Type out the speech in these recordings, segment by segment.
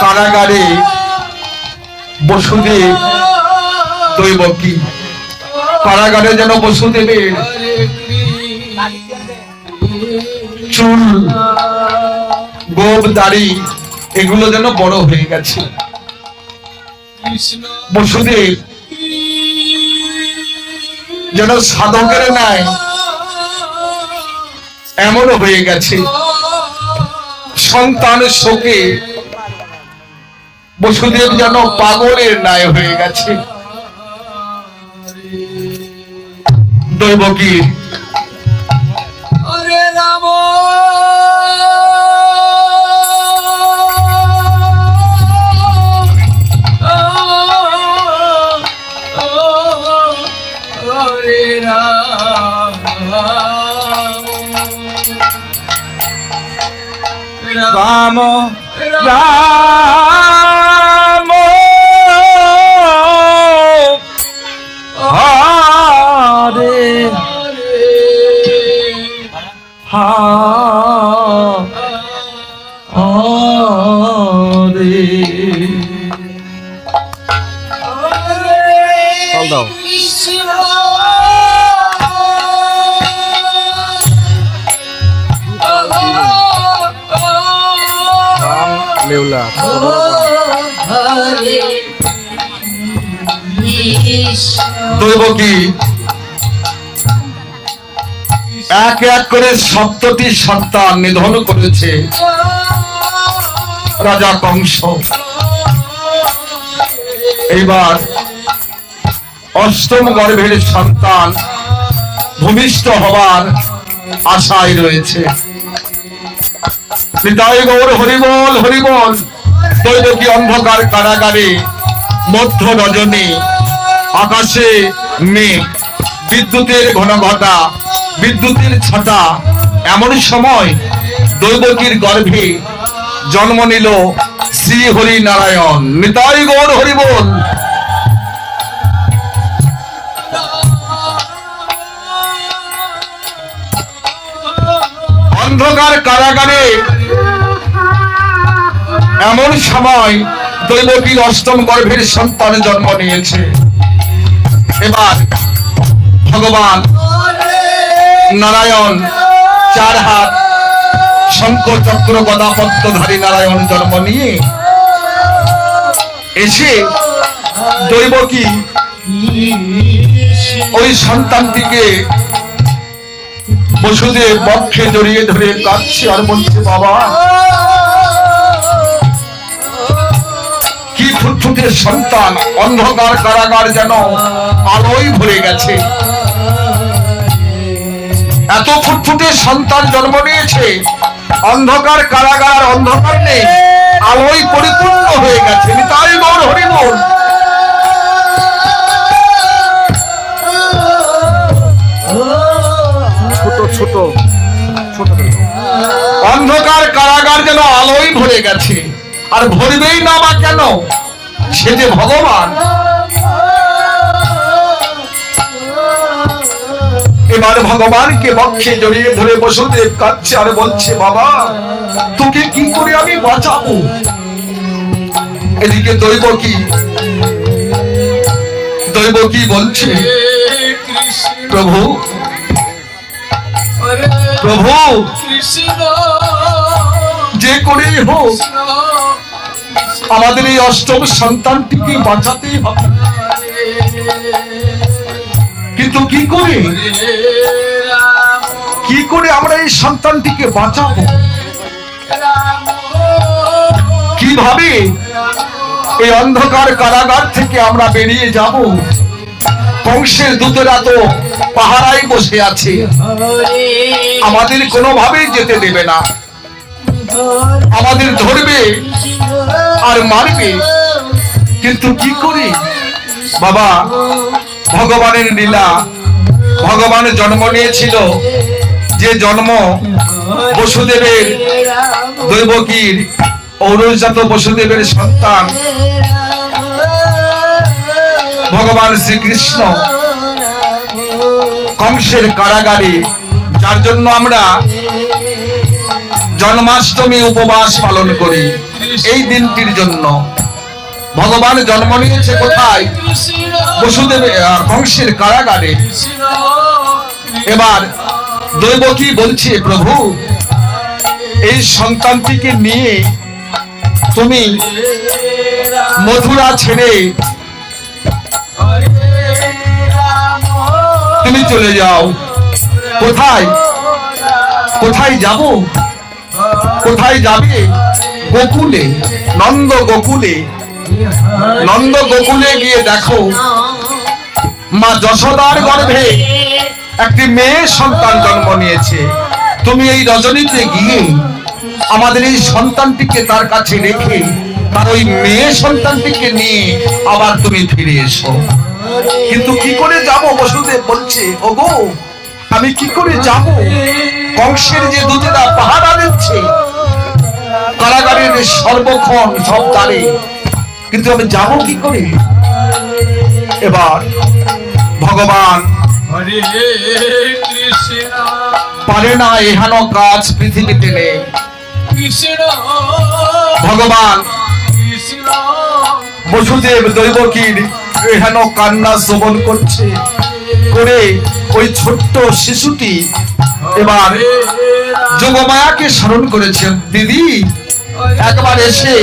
কারাগারে বসুদেব দৈবকী। কারাগারে যেন বসুদেবের চুল, গোপ, দাড়ি, এগুলো যেন বড় হয়ে গেছে। বসুদেব যেন সাধকের নাই এমন হয়ে গেছে। সন্তান শোকে বসুদেব যেন পাগলের ন্যায় হয়ে গেছে। দৈবকীর লেউলা দৈবকী এক এক করে সপ্তটি সন্তান নিধন করেছে রাজা কংস। এইবার অষ্টম গর্ভের সন্তান ভূমিষ্ঠ হবার আশায় রয়েছে। হৃদয় গৌর হরিবল হরিবল। দৈবকী অন্ধকার কারাগারে, মধ্য রজনী, আকাশে মেঘ, বিদ্যুতের ঘন ঘটা বিদ্যুতের ছাটা। এমন সময় দৈবকীর গর্ভে জন্ম নিল শ্রী হরি নারায়ণ নিতাই গৌর হরিবল অন্ধকার কারাগারে এমন সময় দৈবকীর অষ্টম গর্ভের সন্তান জন্ম নিয়েছে। এবার ভগবান নারায়ণ চার হাত শঙ্খ চক্র গদাপত্রধারী নারায়ণ জন্ম নিয়ে এসে দৈবকী ওই সন্তানটিকে বসুদেব বক্ষে জড়িয়ে ধরে কাঁদছে আর বলছে, বাবা, কি ফুটফুটে সন্তান, অন্ধকার কারাগার যেন আলোয় ভরে গেছে। এত ফুটফুটে সন্তান জন্ম নিয়েছে, অন্ধকার কারাগার অন্ধকার নেই, আলোয় পরিপূর্ণ হয়ে গেছে। তাই গৌর হরিবল ছোট ছোট। অন্ধকার কারাগার যেন আলোয় ভরে গেছে। আর ভরবেই না বা কেন? সে যে ভগবান। এবার ভগবানকে বক্ষে জড়িয়ে ধরে বসুদেব কাঁদছে আর বলছে, বাবা, তোকে কি করে আমি বাঁচাবো? এদিকে দৈব কি দৈব কি বলছে, প্রভু প্রভু, যে করেই হোক, আমাদের এই অষ্টম সন্তানটিকে বাঁচাতেই হবে। কিন্তু কি করে? কি করে আমরা এই সন্তানটিকে বাঁচাবো? কীভাবে? এই অন্ধকার কারাগার থেকে আমরা বেরিয়ে যাব? কংসের দূতেরা তো পাহারায় বসে আছে। আমাদের কোনোভাবেই যেতে দেবে না। আমাদের ধরবে আর মারবে। কিন্তু কি করি? বাবা ভগবানের লীলা ভগবান জন্ম নিয়েছিল। যে জন্ম বসুদেবের দৈবকীর ঔরজাত বসুদেবের সন্তান। ভগবান শ্রীকৃষ্ণ। কংসের কারাগারে, যার জন্য আমরা জন্মাষ্টমী উপবাস পালন করি এই দিনটির জন্য। ভগবান জন্ম নিয়েছে কোথায়? বসুদেব কংসের কারাগারে। এবার দৈব কি বলছে, প্রভু, এই সন্তানটিকে নিয়ে তুমি মথুরা ছেড়ে তুমি চলে যাও। কোথায়? কোথায় যাব? কোথায় যাবে? গোকুলে, নন্দ গোকুলে নন্দ গোকুলে গিয়ে দেখো। মা যশোদার গর্ভে একটি মেয়ে সন্তান জন্ম নিয়েছে। তুমি এই রজনীতে গিয়ে আমাদের এই সন্তানটিকে তার কাছে রেখে তার ওই মেয়ে সন্তানটিকে নিয়ে আবার তুমি ফিরে এসো। কিন্তু কি করে যাব? বসুদেব বলছে ওগো আমি কি করে যাব? কংসের যে দূতেরা পাহারা দিচ্ছে কারাগারের সর্বক্ষণ সব দ্বারে কিন্তু আমি যাব কি করে? এবার ভগবান পারে না এহান কাজ পৃথিবীতে নেই। ভগবান বসুদেব দৈবকীর এহেন কান্না শ্রবণ করছে। করে ওই ছোট্ট শিশুটি এবার যোগমায়াকে স্মরণ করেছেন দিদি, একবার এসে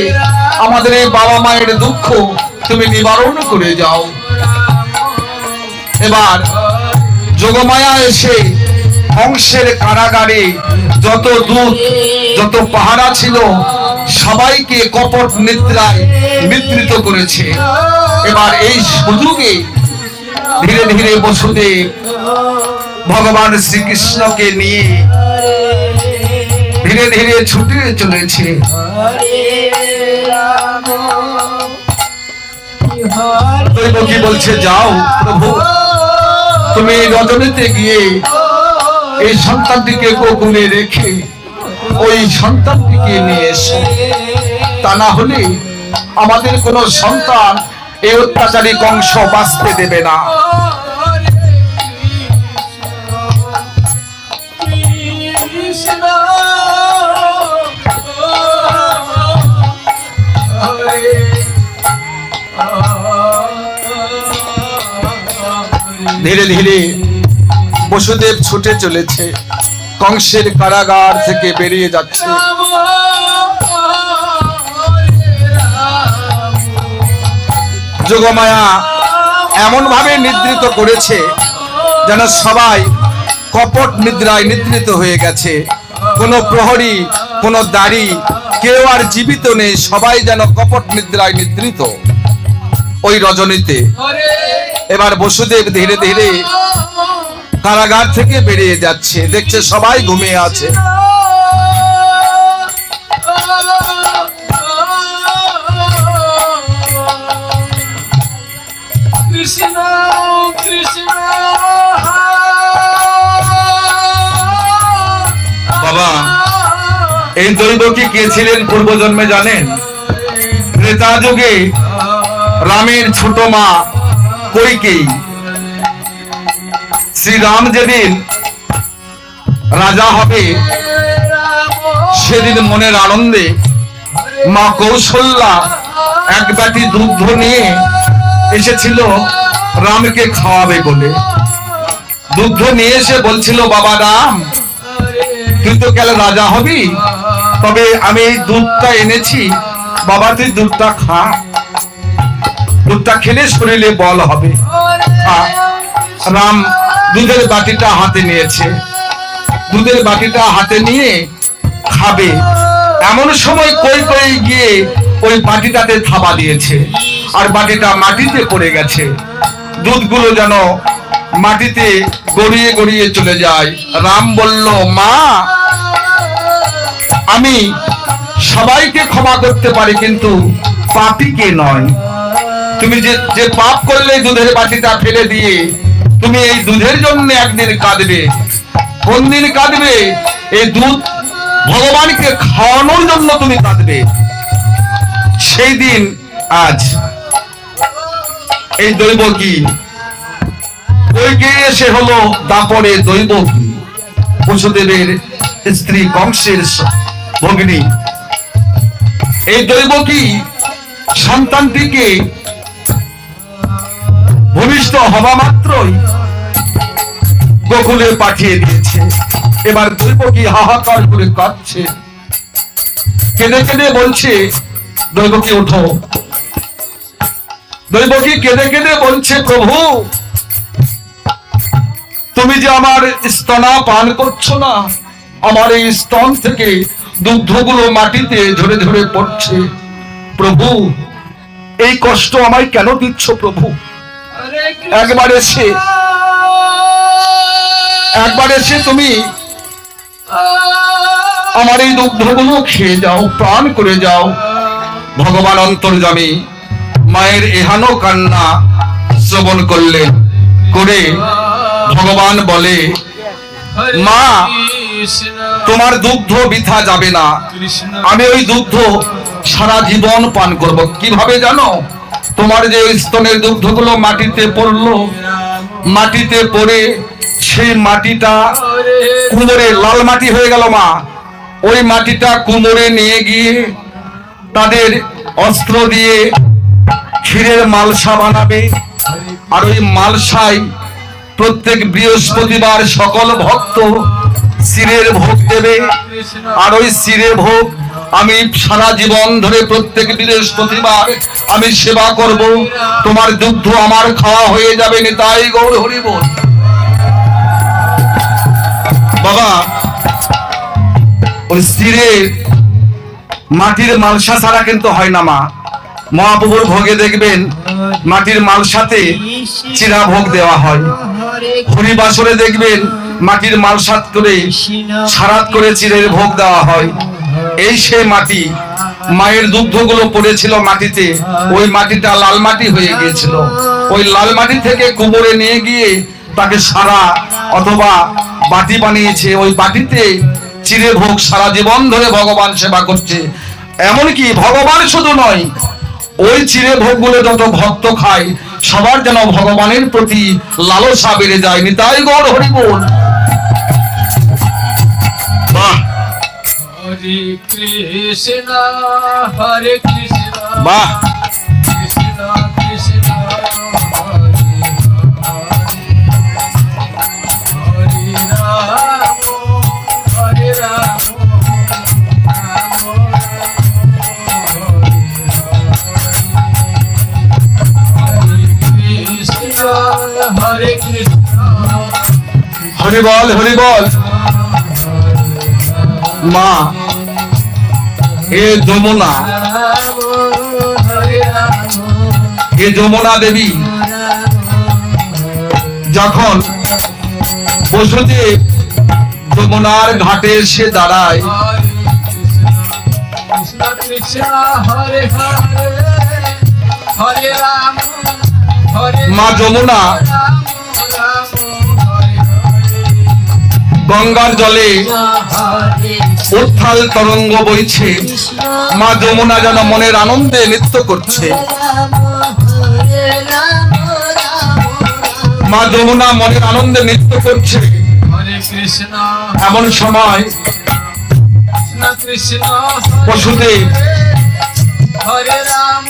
আমাদের এই বাবা মায়ের দুঃখ তুমি নিবারণ করে যাও। এবার যোগমায়া এসে কংসের কারাগারে যত দূত, যত পাহারা ছিল সবাইকে কপট নিদ্রায় নিদ্রিত করেছে। এবার এই সুযোগে ধীরে ধীরে বসুদেব ভগবান শ্রীকৃষ্ণকে নিয়ে ধীরে ধীরে ছুটে চলেছে। কি বলছে, যাও প্রভু, তুমি রজনীতে গিয়ে এই সন্তানটিকে গোকুলে রেখে ওই সন্তানটিকে নিয়ে এসো। তা না হলে আমাদের কোনো সন্তান এই অত্যাচারী কংস বাঁচতে দেবে না। ধীরে ধীরে বসুদেব ছুটে চলেছে। কংসের কারাগার থেকে বেরিয়ে যাচ্ছে। যোগমায়া এমন ভাবে নিদ্রিত করেছে যেন সবাই কপট নিদ্রায় নিদ্রিত হয়ে গেছে। কোনো প্রহরী, কোনো দাড়ি, কেউ আর জীবিত নেই, সবাই যেন কপট নিদ্রায় নিদ্রিত। ওই রজনীতে। এবার বসুদেব ধীরে ধীরে কারাগার থেকে বেরিয়ে যাচ্ছে। দেখছে সবাই ঘুমিয়ে আছে। কৃষ্ণ কৃষ্ণ বাবা এই দৈবকী কে ছিলেন পূর্বজন্মে জানেন? ত্রেতা যুগে রামের ছোট মা কৈকেয়ী শ্রীরাম যেদিন রাজা হবে, সেদিন মনের আনন্দে মা কৌশল্যা এক বাটি দুগ্ধ নিয়ে এসেছিল রামকে খাওয়াবে বলে। দুগ্ধ নিয়ে এসে বলছিল, বাবা রাম, তুই তো কাল রাজা হবি, তবে আমি এই দুধটা এনেছি। বাবা, তুই দুধটা খা। দুধটা খেলে শরীরে বল হবে। রাম দুধের বাটিটা হাতে নিয়েছে। দুধের বাটিটা হাতে নিয়ে খাবে। এমন সময় কই কই গিয়ে ওই বাটিটাতে থাবা দিয়েছে আর বাটিটা মাটিতে পড়ে গেছে। দুধগুলো যেন মাটিতে গড়িয়ে গড়িয়ে চলে যায়। রাম বলল, মা, আমি সবাইকে ক্ষমা করতে পারি, কিন্তু পাপিকে নয়? তুমি যে যে পাপ করলে দুধের বাটিটা ফেলে দিয়ে তুমি এই দুধের জন্য একদিন কাঁদবে। কোন দিন কাঁদবে? এই দুধ ভগবানকে খাওয়ানোর জন্য তুমি কাঁদবে। সেই দিন, আজ। এই দৈব কি সে হলো দাপরে দৈব কি? বসুদেবের স্ত্রী কংসের ভগিনী। এই দৈব কি? সন্তানটিকে ভূমিষ্ঠ হওয়া মাত্রই গোকুলে পাঠিয়ে দিয়েছে। এবার দৈব কি হাহাকার করে কাঁদছে। কেঁদে কেঁদে বলছে, দৈব কি ওঠো দৈব কি কেঁদে কেঁদে বলছে, প্রভু, তুমি যে আমার স্তনা পান করছ না, আমার এই স্তন থেকে দুগ্ধগুলো মাটিতে ঝরে ঝরে পড়ছে। প্রভু, এই কষ্ট আমায় কেন দিচ্ছ প্রভু? একবার এসে একবার এসে তুমি। আমার এই দুগ্ধগুলো খেয়ে যাও প্রাণ করে যাও। ভগবান অন্তর্জামী মায়ের এহানো কান্না শ্রবণ করলেন করে ভগবান বলে মা, তোমার দুগ্ধ বৃথা যাবে না। আমি ওই দুগ্ধ সারা জীবন পান করব। কীভাবে জানো? তোমার যে স্তনের দুগ্ধগুলো মাটিতে পড়ল, মাটিতে পড়ে সেই মাটিটা কুমোরে লাল মাটি হয়ে গেল মা। ওই মাটিটা কুমোরে নিয়ে গিয়ে তাদের অস্ত্র দিয়ে ক্ষীরের মালসা বানাবে। আর ওই মালসায় প্রত্যেক বৃহস্পতিবার সকল ভক্ত শিরের ভোগ দেবে। আর ওই শিরে ভোগ আমি সারা জীবন ধরে প্রত্যেক বৃহস্পতিবার আমি সেবা করব। তোমার যুদ্ধ আমার খাওয়া হয়ে যাবে তাই গৌর হরিব বাবা, ওই শিরে মাটির মালসা ছাড়া কিন্তু হয় না মা। মহাপ্রভুর ভোগে দেখবেন, মাটির মালসাতে চিরা ভোগ দেওয়া হয়। হরিবাসরে দেখবেন, মাটির মালসাত করে সারাত করে চিরের ভোগ দেওয়া হয়। এই সেই মাটি, মায়ের দুগ্ধগুলো পড়েছিল মাটিতে, ওই মাটিটা লাল মাটি হয়ে গিয়েছিল। ওই লাল মাটি থেকে কুমোরে নিয়ে গিয়ে তাকে সারা অথবা বাটি বানিয়েছে। ওই বাটিতে চিরে ভোগ, সারা জীবন ধরে ভগবান সেবা করছে। এমনকি ভগবান শুধু নয়, ওই চিরে ভোগগুলো যত ভক্ত খায়, সবার যেন ভগবানের প্রতি লালসা বেড়ে যায়। তাই গৌর হরি হরে কৃষ্ণ হরে কৃষ্ণ বাহ কৃষ্ণ কৃষ্ণ হরে হরে রাম হরে রাম রাম হরে কৃষ্ণ হরে কৃষ্ণ হরি বল হরি এ যমুনা এ যমুনা দেবী, যখন বসুদেব যমুনার ঘাটে এসে দাঁড়ায়, মা যমুনা গঙ্গার জলে উত্থাল তরঙ্গ বইছে। মা যমুনা যেন মনের আনন্দে নৃত্য করছে। মা যমুনা মনের আনন্দে নৃত্য করছে। এমন সময় রাম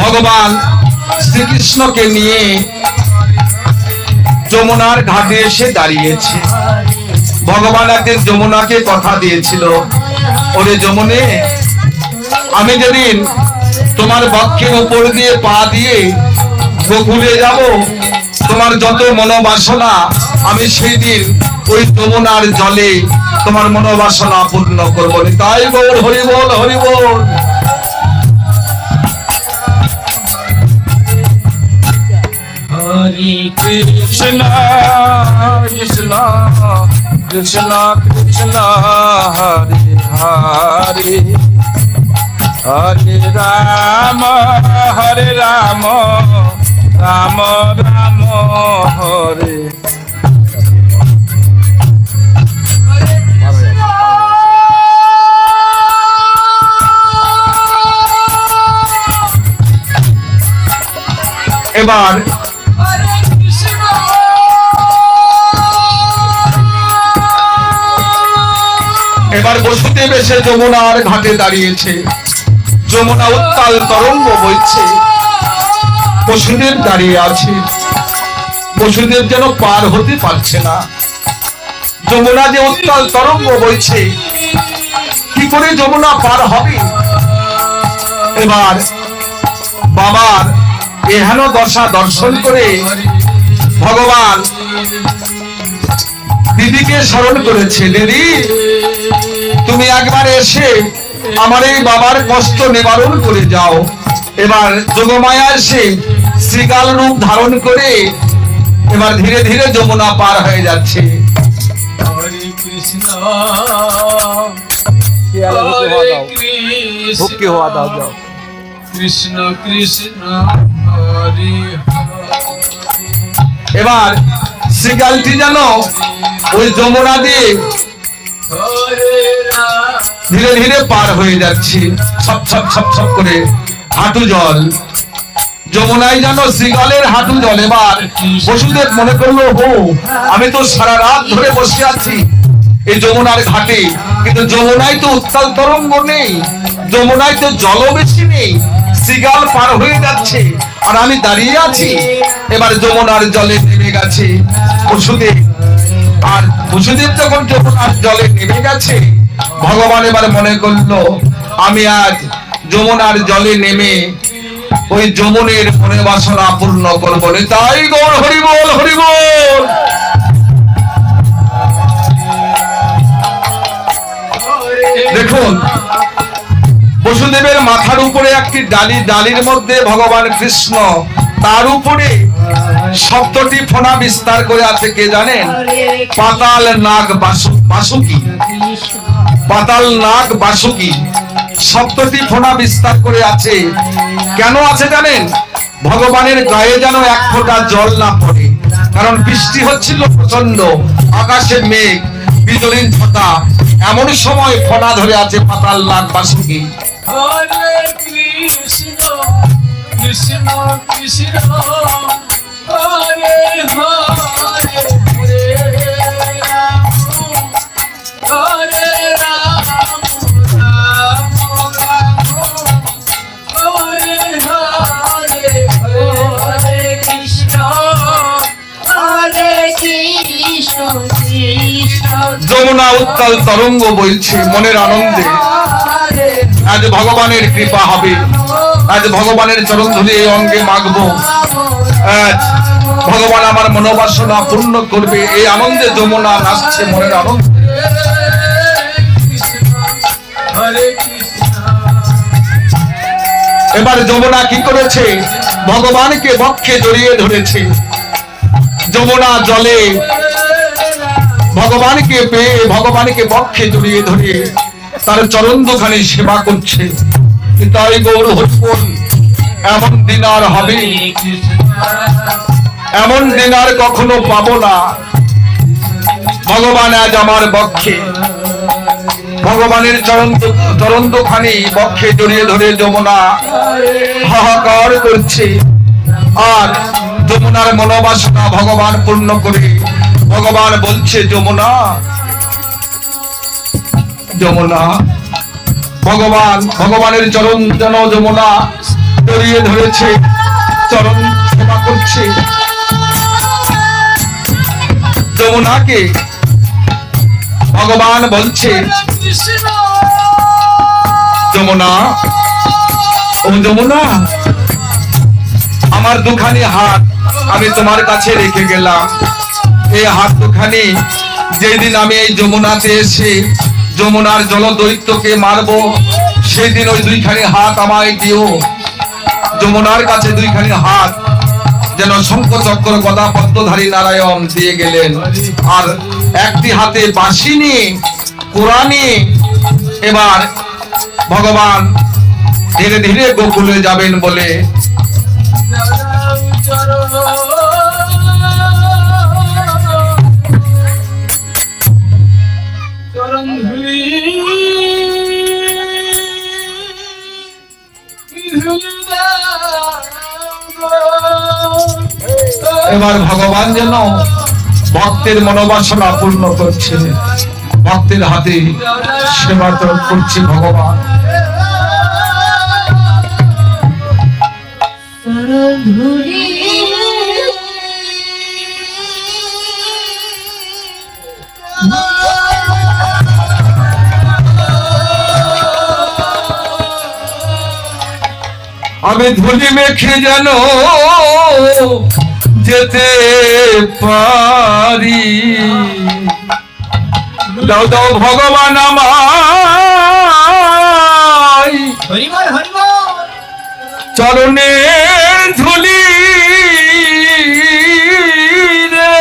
ভগবান শ্রীকৃষ্ণকে নিয়ে যমুনার ঘাটে এসে দাঁড়িয়েছে। ভগবান একদিন যমুনাকে কথা দিয়েছিল। ওরে যমুনে, আমি যেদিন তোমার বক্ষের উপর দিয়ে পা দিয়ে গোকুলে যাব, তোমার যত মনোবাসনা, আমি সেই দিন ওই যমুনার জলে তোমার মনোবাসনা পূর্ণ করব। তাই বল হরি বল হরি বল। হরে কৃষ্ণ কৃষ্ণ। কৃষ্ণ কৃষ্ণ হরে হরে হরে রাম হরে রাম রাম রাম হরে এবার বসুদেব বসুদেব এসে যমুনার ঘাটে দাঁড়িয়েছে। যমুনা উত্তাল তরঙ্গ বইছে। বসুদেব দাঁড়িয়ে আছে। বসুদেব যেন পার হতে পারছে না। যমুনা যে উত্তাল তরঙ্গ বইছে, কি করে যমুনা পার হবে? এবার বাবার এহেন দশা দর্শন করে ভগবান দিদিকে স্মরণ করেছে, দিদি তুমি একবার এসে আমার এই বাবার কষ্ট নিবারণ করে যাও। এবার যোগমায়া এসে শ্রীকাল রূপ ধারণ করে এবার ধীরে ধীরে যমুনা পার হয়ে যাচ্ছে। কৃষ্ণ। কৃষ্ণ। এবার শ্রীকালটি যেন ওই যমুনা দিয়ে ধীরে ধীরে পার হয়ে যাচ্ছে। ছপ ছপ ছপ ছপ করে হাঁটু জল। যমুনায় যেন শ্রীকালের হাঁটু জল এবার। বসুদেব মনে করল, হো, আমি তো সারা রাত ধরে বসে আছি এই যমুনার ঘাটে। কিন্তু যমুনায় তো উত্তাল তরঙ্গ নেই। যমুনায় তো জল বেশি নেই। শ্রীকাল পার হয়ে যাচ্ছে। আর আমি দাঁড়িয়ে আছি। এবার যমুনার জলে নেমে গেছে। বসুদেব আর বসুদেব যখন যমুনার জলে নেমে গেছে। ভগবান এবার মনে করল, আমি আজ যমুনার জলে নেমে ওই যমুনের মনে বাসনা পূর্ণ করব তাই গৌর হরিবল হরিবল দেখুন, বসুদেবের মাথার উপরে একটি ডালি, ডালির মধ্যে ভগবান কৃষ্ণ, তার উপরে সপ্তটি ফোনা বিস্তার করে আছে কে জানেন? পাতাল নাগ বাসুকি। পাতাল নাগ বাসুকি। সপ্তটি ফোনা বিস্তার করে আছে। কেন আছে জানেন? ভগবানের গায়ে যেন এক ফোঁটা জল না পড়ে। কারণ বৃষ্টি হচ্ছিল প্রচণ্ড আকাশে মেঘ বিজলির ছটা। এমন সময় ফোনা ধরে আছে পাতাল নাগ বাসুকি। কৃষ্ণ কৃষ্ণ কৃষ্ণ। যমুনা উত্তাল তরঙ্গ বইছে মনের আনন্দে। আজ ভগবানের কৃপা হবে। আজ ভগবানের চরণ ধরে এই অঙ্গে মাগবো। আজ ভগবান আমার মনোবাসনা পূর্ণ করবে, এই আনন্দে যমুনা নাচছে মনের আনন্দ। এবার যমুনা কি করেছে? ভগবানকে বক্ষে জড়িয়ে ধরেছে। যমুনা জলে ভগবানকে পেয়ে ভগবানকে বক্ষে জড়িয়ে ধরে তার চরণ দুখানি সেবা করছে। তাই গৌর হরিবল এমন দিন আর হবে এমন দিন কখনো পাবো না। ভগবান আজ আমার বক্ষে। ভগবানের চরণ চরণ দুখানি বক্ষে জড়িয়ে ধরে যমুনা হাহাকার করছে। আর যমুনার মনোবাসনা ভগবান পূর্ণ করে। ভগবান বলছে, যমুনা যমুনা, ভগবান, ভগবানের চরণ যেন যমুনা জড়িয়ে ধরেছে, চরণ সেবা করছে। যমুনাকে ভগবান বলছে, যমুনা, ও যমুনা, আমার দুখানি হাত আমি তোমার কাছে রেখে গেলাম। এই হাত দুখানি যেদিন আমি এই যমুনাতে এসে যমুনার জল জলদৈত্যকে মারবো সেই দিন ওই দুইখানি হাত আমায় দিও। যমুনার কাছে দুইখানি হাত যেন শঙ্খ চক্র গদা পদ্মধারী নারায়ণ দিয়ে গেলেন। আর একটি হাতে বাঁশি নিয়ে কোরআন, এবার ভগবান ধীরে ধীরে গোকুলে যাবেন বলে এবার ভগবান যেন ভক্তের মনোবাসনা পূর্ণ করছে। ভক্তের হাতে সেবা করছে ভগবান। আমি ধুলি মেখে যেন যেতে পারি। দাও দাও ভগবান আমায়। চরণে ধুলি রে।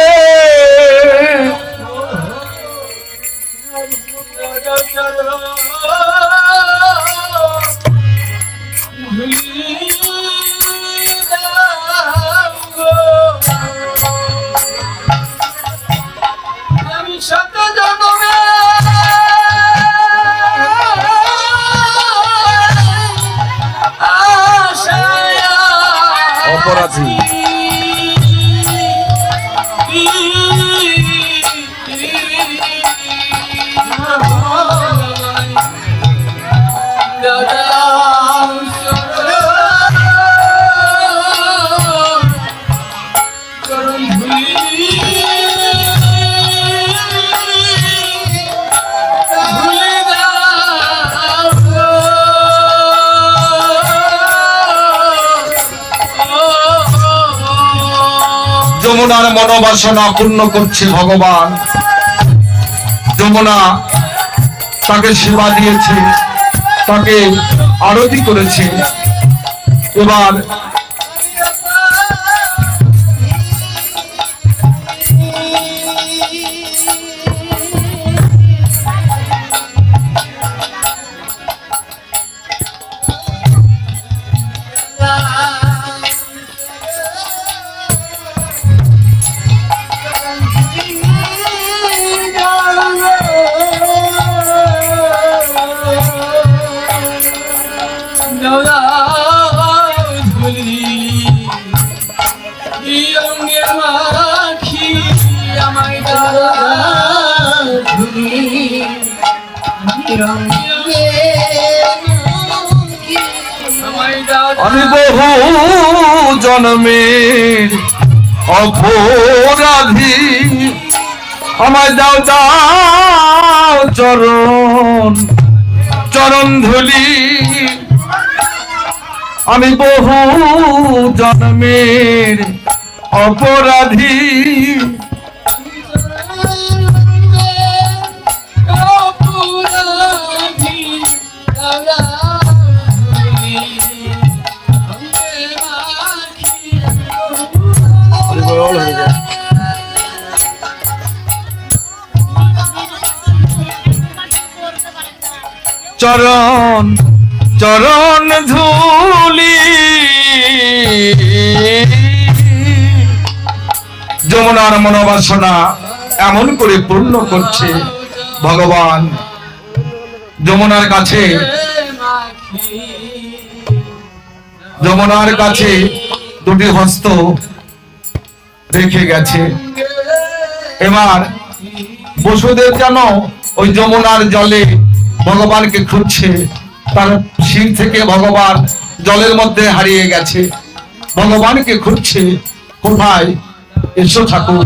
যমুনার মনোবাসনা পূর্ণ করছে ভগবান। যমুনা তাকে সেবা দিয়েছে তাকে আরতি করেছে। এবার আমি বহু জন্মের অপরাধী। আমায় দাও দাও চরণ চরণ ধুলি। আমি বহু জন্মের অপরাধী। চরণ চরণ ধুলি। যমুনার মনোবাসনা এমন করে পূর্ণ করছে ভগবান। যমুনার কাছে যমুনার কাছে দুটি হস্ত রেখে গেছে। এবার বসুদেব যেন ওই যমুনার জলে ভগবানকে খুঁজছে, তার শির থেকে ভগবান জলের মধ্যে হারিয়ে গেছে। ভগবানকে খুঁজছে, কোথায়? এসো ঠাকুর।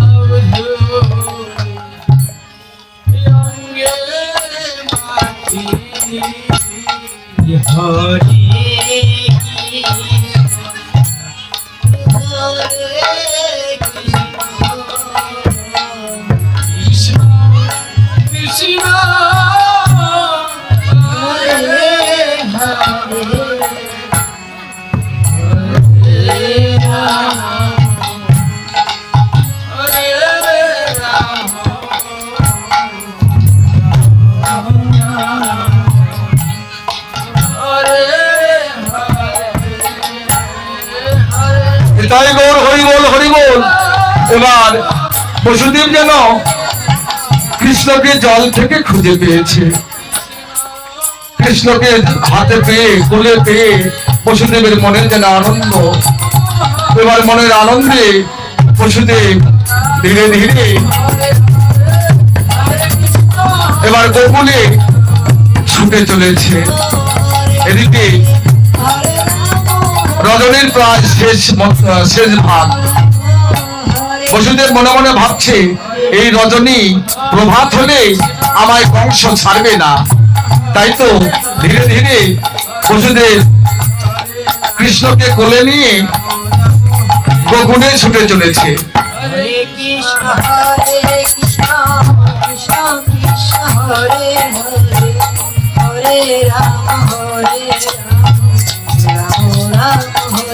তাই গৌর হরি বল এবার বসুদেব যেন কৃষ্ণকে জল থেকে খুঁজে পেয়েছে। কৃষ্ণকে হাতে পেয়ে, কোলে পেয়ে বসুদেবের মনের যেন আনন্দ। এবার মনের আনন্দে বসুদেব ধীরে ধীরে এবার গোকুলে ছুটে চলেছে। এদিকে রজনীর প্রায় শেষ শেষ ভাগ। বসুদেব মনে মনে ভাবছে, এই রজনী প্রভাত হলে আমায় বংশ ছাড়বে না। তাই তো ধীরে ধীরে বসুদেব কৃষ্ণকে কোলে নিয়ে গোকুলে ছুটে চলেছে। রাম, হরে রাম। রাম রাম হরে